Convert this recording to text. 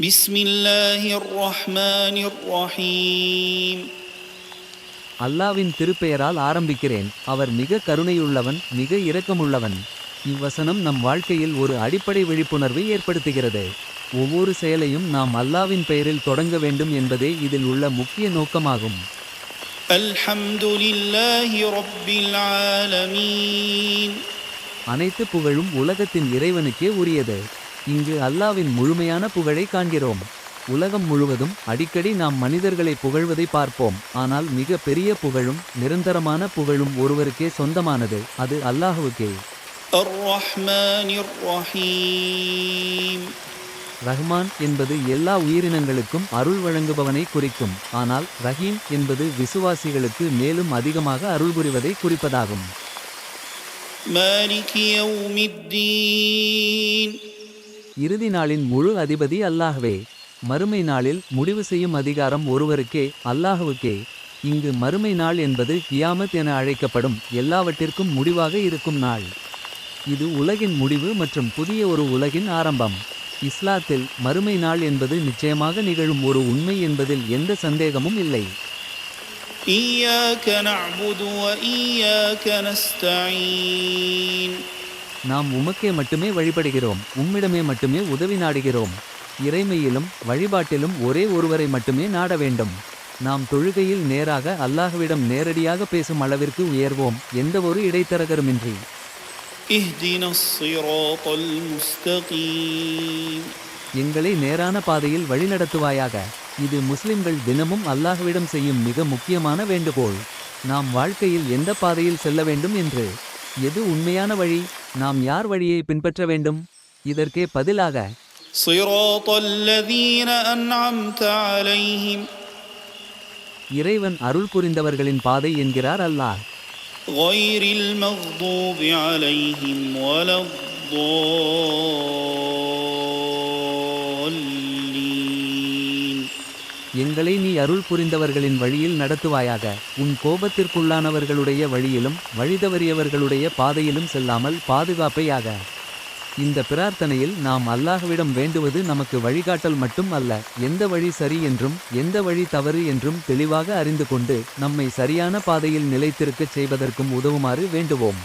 بسم الله الرحمن الرحيم அல்லாவின் திருப்பெயரால் ஆரம்பிக்கிறேன் அவர் மிக கருணையுள்ளவன் மிக இரக்கமுள்ளவன் இவ்வசனம் நம் வாழ்க்கையில் ஒரு அடிப்படை விழிப்புணர்வை ஏற்படுத்துகிறது ஒவ்வொரு செயலையும் நாம் அல்லாவின் பெயரில் தொடங்க வேண்டும் என்பதே இதில் உள்ள முக்கிய நோக்கமாகும் الحمد لله رب العالمين அனைத்து புகழும் உலகத்தின் இறைவனுக்கே உரியது இங்கு அல்லாவின் முழுமையான புகழை காண்கிறோம். உலகம் முழுவதும் அடிக்கடி நாம் மனிதர்களை புகழ்வதை பார்ப்போம். ஆனால் மிக பெரிய புகழும் நிரந்தரமான புகழும் ஒருவருக்கே சொந்தமானது அது அல்லாஹுக்கே ரஹ்மான் என்பது எல்லா உயிரினங்களுக்கும் அருள் வழங்குபவனை குறிக்கும். ஆனால் ரஹீம் என்பது விசுவாசிகளுக்கு மேலும் அதிகமாக அருள் புரிவதை குறிப்பதாகும். மாலிக் யௌமித்தீன். இறுதி நாளின் முழு அதிபதி அல்லாஹ்வே மறுமை நாளில் முடிவு செய்யும் அதிகாரம் ஒருவருக்கே அல்லாஹுவுக்கே இங்கு மறுமை நாள் என்பது கியாமத் என அழைக்கப்படும் எல்லாவற்றிற்கும் முடிவாக இருக்கும் நாள் இது உலகின் முடிவு மற்றும் புதிய ஒரு உலகின் ஆரம்பம் இஸ்லாத்தில் மறுமை நாள் என்பது நிச்சயமாக நிகழும் ஒரு உண்மை என்பதில் எந்த சந்தேகமும் இல்லை إياك نعبد وإياك نستعين நாம் உமக்கே மட்டுமே வழிபடுகிறோம் உம்மிடமே மட்டுமே உதவி நாடுகிறோம். இறைமையிலும் வழிபாட்டிலும் ஒரே ஒருவரை மட்டுமே நாட வேண்டும். நாம் தொழுகையில் நேராக அல்லாஹ்விடம் நேரடியாக பேசும் அளவிற்கு உயர்வோம் எந்தவொரு இடைத்தரகருமின்றி. எங்களை நேரான பாதையில் வழிநடத்துவாயாக. இது முஸ்லிம்கள் தினமும் அல்லாஹ்விடம் செய்யும் மிக முக்கியமான வேண்டுகோள். நாம் வாழ்க்கையில் எந்த பாதையில் செல்ல வேண்டும் என்று. எது உண்மையான வழி? நாம் யார் வழியை பின்பற்ற வேண்டும் இதற்கே பதிலாக صراط الذين أنعمت عليهم இறைவன் அருள் புரிந்தவர்களின் பாதை என்கிறார் அல்லாஹ் غير المغضوب عليهم ولا الضالين எங்களை நீ அருள் புரிந்தவர்களின் வழியில் நடத்துவாயாக. உன் கோபத்திற்குள்ளானவர்களுடைய வழியிலும் வழிதவறியவர்களுடைய பாதையிலும் செல்லாமல் பாதுகாப்பையாக. இந்த பிரார்த்தனையில் நாம் அல்லாஹ்விடம் வேண்டுவது நமக்கு வழிகாட்டல் மட்டும் அல்ல. எந்த வழி சரி என்றும் எந்த வழி தவறு என்றும் தெளிவாக அறிந்து கொண்டு நம்மை சரியான பாதையில் நிலைத்திருக்கச் செய்வதற்கும் உதவுமாறு வேண்டுவோம்.